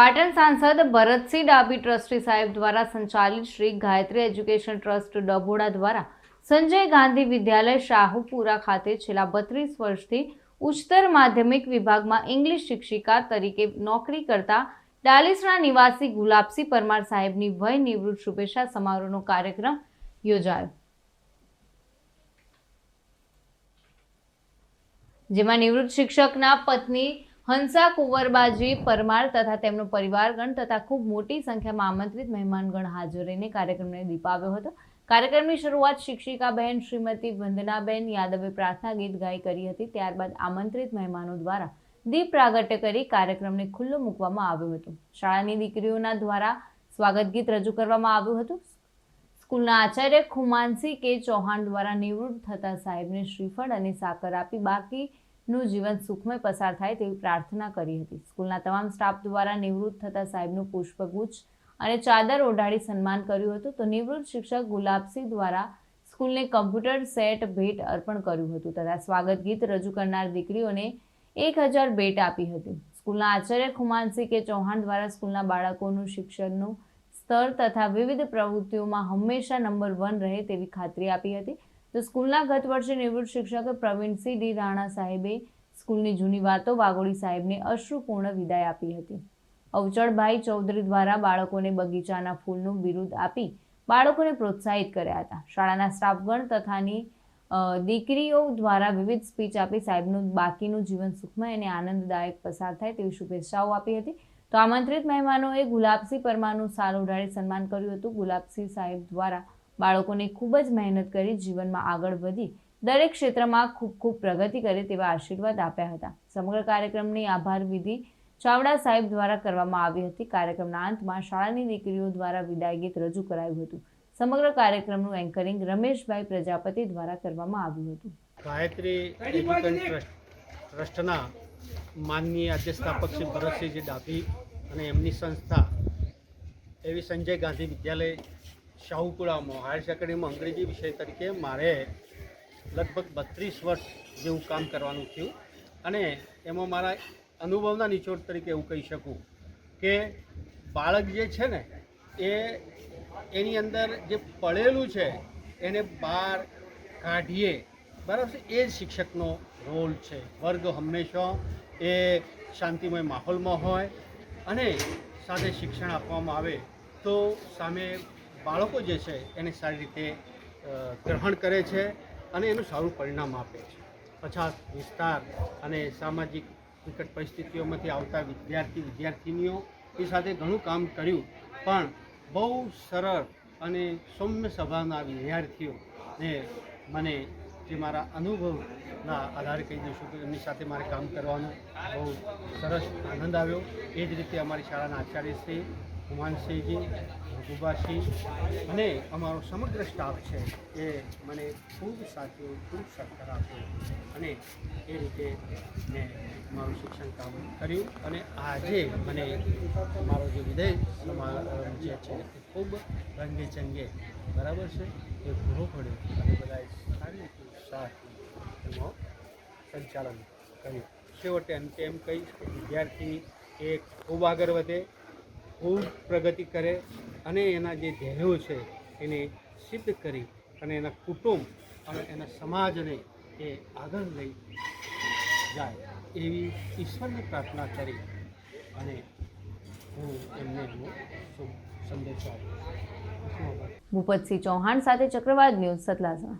પાટણ સાંસદ ભરતસિંહ ડાબી ટ્રસ્ટી સાહેબ દ્વારા સંચાલિત શ્રી ગાયત્રી એજ્યુકેશન ટ્રસ્ટ ડભોડા દ્વારા સંજય ગાંધી વિદ્યાલય શાહુપુરા ખાતે છેલ્લા બત્રીસ વર્ષથી ઉચ્ચતર માધ્યમિક વિભાગમાં ઇંગ્લિશ શિક્ષિકા તરીકે નોકરી કરતા ડાલીસના નિવાસી ગુલાબસિંહ પરમાર સાહેબની વય નિવૃત્ત શુભેચ્છા સમારોહનો કાર્યક્રમ યોજાયો. જેમાં નિવૃત્ત શિક્ષકના પત્ની હંસા કુંવરબાજી, પરમાર તથા તેમનો પરિવારગણ તથા ખૂબ મોટી સંખ્યામાં આમંત્રિત મહેમાનગણ હાજર રહીને કાર્યક્રમને દીપાવ્યો હતો. કાર્યક્રમની શરૂઆત શિક્ષિકા શ્રીમતી વંદનાબેન યાદવે પ્રાર્થના ગીત ગાઈ કરી હતી. ત્યારબાદ આમંત્રિત મહેમાનો દ્વારા દીપ પ્રાગટ્ય કરી કાર્યક્રમને ખુલ્લો મૂકવામાં આવ્યો હતો. શાળાની દીકરીઓના દ્વારા સ્વાગત ગીત રજૂ કરવામાં આવ્યું હતું. સ્કૂલના આચાર્ય ખુમાનસિંહ કે ચૌહાણ દ્વારા નિવૃત્ત થતા સાહેબને શ્રીફળ અને સાકર આપી બાકીનું જીવન સુખમય પસાર થાય તેવી પ્રાર્થના કરી હતી. સ્કૂલના તમામ સ્ટાફ દ્વારા નિવૃત્ત થતા સાહેબનું પુષ્પગુચ્છ અને ચાદર ઓઢાડી સન્માન કર્યું હતું. તો નિવૃત્ત શિક્ષક ગુલાબસિંહ દ્વારા સ્કૂલને કમ્પ્યુટર સેટ ભેટ અર્પણ કર્યું હતું તથા સ્વાગત ગીત રજૂ કરનાર દીકરીઓને એક હજાર ભેટ આપી હતી. સ્કૂલના આચાર્ય ખુમાનસિંહ કે ચૌહાણ દ્વારા સ્કૂલના બાળકોનું શિક્ષણનું સ્તર તથા વિવિધ પ્રવૃત્તિઓમાં હંમેશા નંબર વન રહે તેવી ખાતરી આપી હતી. તો સ્કૂલના ગત વર્ષે નિવૃત્ત શિક્ષક પ્રવીણસિંહ ડી. રાણા સાહેબે સ્કૂલની જૂની વાતો વાગોડી સાહેબને અશ્રુપૂર્ણ વિદાય આપી હતી. અવચળભાઈ ચૌધરી દ્વારા બાળકોને બગીચાના ફૂલનું બિરુદ આપી બાળકોને પ્રોત્સાહિત કર્યા હતા. શાળાના સ્ટાફગણ તથાની દીકરીઓ દ્વારા વિવિધ સ્પીચ આપી સાહેબનું બાકીનું જીવન સુખમય અને આનંદદાયક પસાર થાય તેવી શુભેચ્છાઓ આપી હતી. તો આમંત્રિત મહેમાનોએ ગુલાબસિંહ પરમારનું સાલ ઉડાડી સન્માન કર્યું હતું. ગુલાબસિંહ સાહેબ દ્વારા બાળકોને ખૂબ જ મહેનત કરી જીવનમાં આગળ વધી દરેક ક્ષેત્રમાં ખૂબ ખૂબ પ્રગતિ કરે તેવા આશીર્વાદ આપ્યા હતા. સમગ્ર કાર્યક્રમની આભાર વિધિ ચાવડા સાહેબ દ્વારા કરવામાં આવી હતી. કાર્યક્રમના અંતમાં શાળાની દીકરીઓ દ્વારા વિદાય ગીત રજૂ કરાયું હતું. સમગ્ર કાર્યક્રમનું એન્કરિંગ રમેશભાઈ પ્રજાપતિ દ્વારા કરવામાં આવ્યું હતું. ગાયત્રી એજ્યુકેશન ટ્રસ્ટ ટ્રસ્ટના માનનીય અધ્યક્ષાપક શ્રી ભરતસિંહજી ડાભી અને એમની સંસ્થા એવી સંજય ગાંધી વિદ્યાલય શાહુપુરામાં હાયર સેકન્ડરીમાં અંગ્રેજી વિષય તરીકે મારે લગભગ બત્રીસ વર્ષ જેવું કામ કરવાનું થયું. અને એમાં મારા અનુભવના નિચોડ તરીકે એવું કહી શકું કે બાળક જે છે ને, એ એની અંદર જે પડેલું છે, એને બહાર કાઢીએ. બરાબર એ જ શિક્ષકનો રોલ છે. વર્ગ હંમેશા એ શાંતિમય માહોલમાં હોય અને સાથે શિક્ષણ આપવામાં આવે તો સામે બાળકો જે છે એને સારી રીતે ગ્રહણ કરે છે અને એનું સારું પરિણામ આપે છે. પછાત વિસ્તાર અને સામાજિક વિકટ પરિસ્થિતિઓમાંથી આવતા વિદ્યાર્થી, વિદ્યાર્થિનીઓ એ સાથે ઘણું કામ કર્યું, પણ બહુ સરળ અને સૌમ્ય સ્વભાવના વિદ્યાર્થીઓને મને જે મારા અનુભવના આધારે કહી દઉં છું કે એમની સાથે મારે કામ કરવાનો બહુ સરસ આનંદ આવ્યો. એ જ રીતે અમારી શાળાના આચાર્યશ્રી હુમાનસિંહજી ગુબાસિંહ અને અમારો સમગ્ર સ્ટાફ છે એ મને ખૂબ સાચું, ખૂબ સહકાર આપ્યો અને એ રીતે મેં મારું શિક્ષણ કામ કર્યું અને આજે મને મારો જે વિધેય જે છે એ ખૂબ રંગે ચંગે બરાબર છે, એ પૂરો પડ્યો અને બધાએ સારી રીતે સાથ એમાં સંચાલન કર્યું. છેવટે અંતે એમ કહીશ કે વિદ્યાર્થી એ ખૂબ આગળ વધે ખૂબ પ્રગતિ કરે અને એના જે ધ્યેયો છે એને સિદ્ધ કરી અને એના કુટુંબ અને એના સમાજને એ આગળ લઈ જાય એવી ઈશ્વરની પ્રાર્થના કરી અને હું એમને હું સંદેશો આપ્યો ભૂપતસિંહ ચૌહાણ સાથે ચક્રવાત ન્યૂઝ સતલાસણા